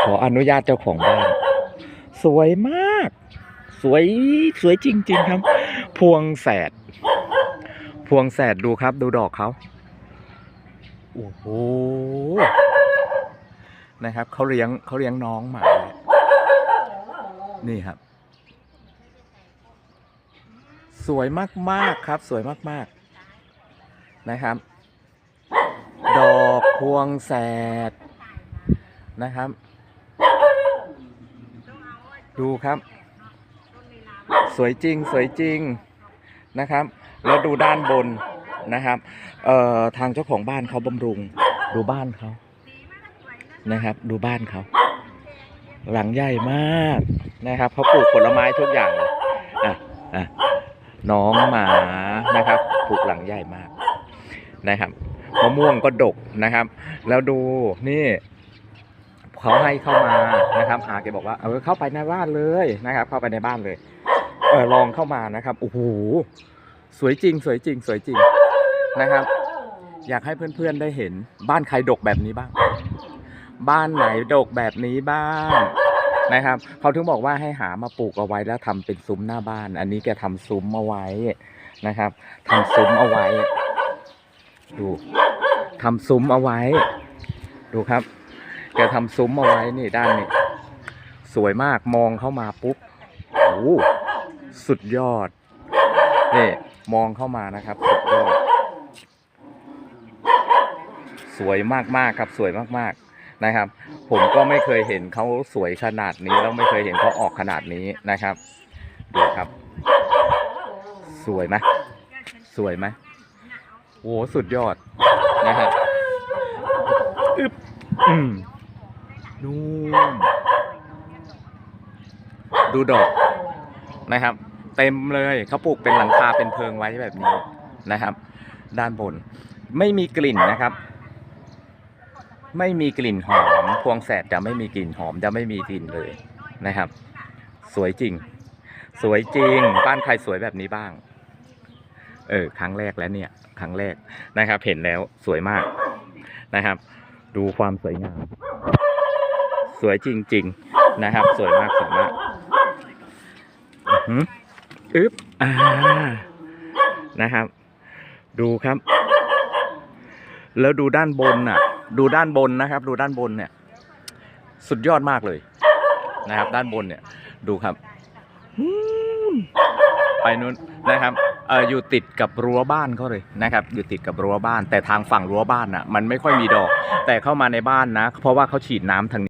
ขออนุญาตเจ้าของบ้าน สวยมาก สวยสวยจริง ๆ ครับ พวงแสด พวงแสดดูครับ ดูดอกเขาโอ้โหนะครับเขาเลี้ยงเขาเลี้ยงน้องหมาเลยนี่ครับ สวยมากๆครับ สวยมากๆนะครับ ดอกพวงแสดนะครับ ดูครับ สวยจริงสวยจริงนะครับ แล้วดูด้านบนนะครับเอ่อทางเจ้าของบ้านเขาบำรุง ดูบ้านเขานะครับ ดูบ้านเขาหลังใหญ่มากนะครับเขาปลูกผลไม้ทุกอย่างเลยอะอะน้องหมานะครับปลูกหลังใหญ่มากนะครับมะม่วงก็ดกนะครับ แล้วดูนี่ เขาให้เข้ามานะครับอาแกบอกว่าเออเข้าไปในบ้านเลยนะครับ เข้าไปในบ้านเลย เออลองเข้ามานะครับโอ้โหสวยจริง สวยจริง สวยจริงนะครับ อยากให้เพื่อนๆได้เห็น บ้านใครดกแบบนี้บ้าง บ้านไหนดกแบบนี้บ้างนะครับเขาถึงบอกว่าให้หามาปลูกเอาไว้แล้วทำเป็นซุ้มหน้าบ้าน อันนี้แกทำซุ้มเอาไว้นะครับทำซุ้มเอาไว้ ดูทำซุ้มเอาไว้ ดูครับ แกทำซุ้มเอาไว้นี่ด้านนี้ สวยมากมองเข้ามาปุ๊บโอ้สุดยอดนี่มองเข้ามานะครับสุดยอดสวยมากๆครับสวยมากๆนะครับ ผมก็ไม่เคยเห็นเขาสวยขนาดนี้แล้วไม่เคยเห็นเขาออกขนาดนี้นะครับดูครับ สวยไหมสวยไหมโอ้สุดยอดนะครับอึบอืม นู่นดูดอกนะครับ เต็มเลยเขาปลูกเป็นหลังคาเป็นเพิงไว้แบบนี้นะครับ ด้านบน ไม่มีกลิ่นนะครับ ไม่มีกลิ่นหอม พวงแสดจะไม่มีกลิ่นหอมจะไม่มีกลิ่นเลยนะครับ สวยจริง สวยจริง บ้านใครสวยแบบนี้บ้าง เออครั้งแรกแล้วเนี่ย ครั้งแรกนะครับ เห็นแล้วสวยมากนะครับ ดูความสวยงาม สวยจริง ๆ นะครับ สวยมากสวยมากอืออึ๊บอ่านะครับ ดูครับ แล้วดูด้านบนน่ะ ดูด้านบนนะครับ ดูด้านบนเนี่ย สุดยอดมากเลยนะครับ ด้านบนเนี่ย ดูครับไปนู้นนะครับเอออยู่ติดกับรั้วบ้านเขาเลยนะครับ อยู่ติดกับรั้วบ้าน แต่ทางฝั่งรั้วบ้านน่ะ มันไม่ค่อยมีดอก แต่เข้ามาในบ้านนะ เพราะว่าเขาฉีดน้ำทางนี้